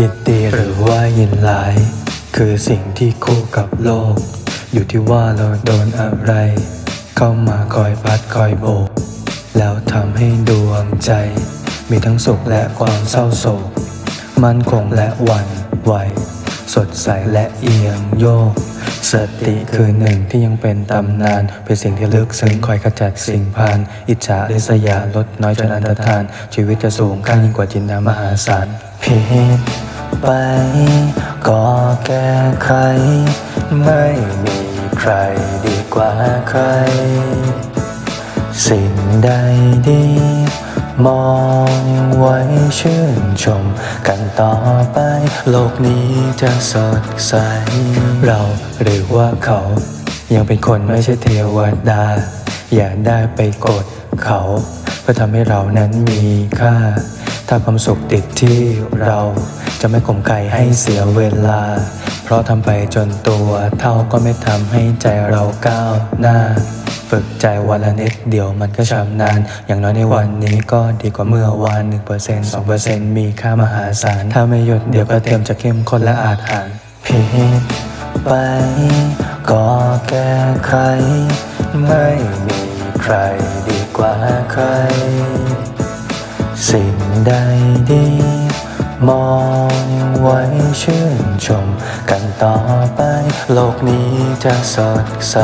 ยินดีหรือว่ายินหลาย คือสิ่งที่คู่กับโลก อยู่ที่ว่าเราโดนอะไร เข้ามาคอยพัดคอยโบก แล้วทำให้ดวงใจ มีทั้งสุขและความเศร้าโศก มันคงและหวั่นไหว สดใสและเอียงโยก สติคือหนึ่งที่ยังเป็นตำนาน เป็นสิ่งที่ลึกซึ้งคอยขจัดสิ่งพาน อิจฉาริษยาลดน้อยจนอันตรธาน ชีวิตจะสูงค่ายิ่งกว่าจินดามหาศาลผิดไปก็แก้ไขไม่มีใครดีกว่าใคร สิ่งใดดี มองไว้ชื่นชมกันต่อไป โลกนี้จะสดใส เราหรือว่าเขา ยังเป็นคนไม่ใช่เทวดา อย่าได้ไปกดเขาเพื่อทำให้เรานั้นมีค่า ถ้าความสุขติดที่เราจะไม่ข่มใครให้เสียเวลา เพราะทำไปจนตัวเท่าก็ไม่ทำให้ใจเราก้าวหน้า ฝึกใจวันละนิดเดียวมันก็ชำนาญ อย่างน้อยในวันนี้ก็ดีกว่าเมื่อวาน1% 2%มีค่ามหาศาล ถ้าไม่หยุดเดี๋ยวก็เตรียมจะเข้มข้นและอาจหารผิดไปก็แก้ไขไม่มีใครดีกว่าใคร สิ่งใดดีมองไว้ชื่นชมกันต่อไป โลกนี้จะสดใส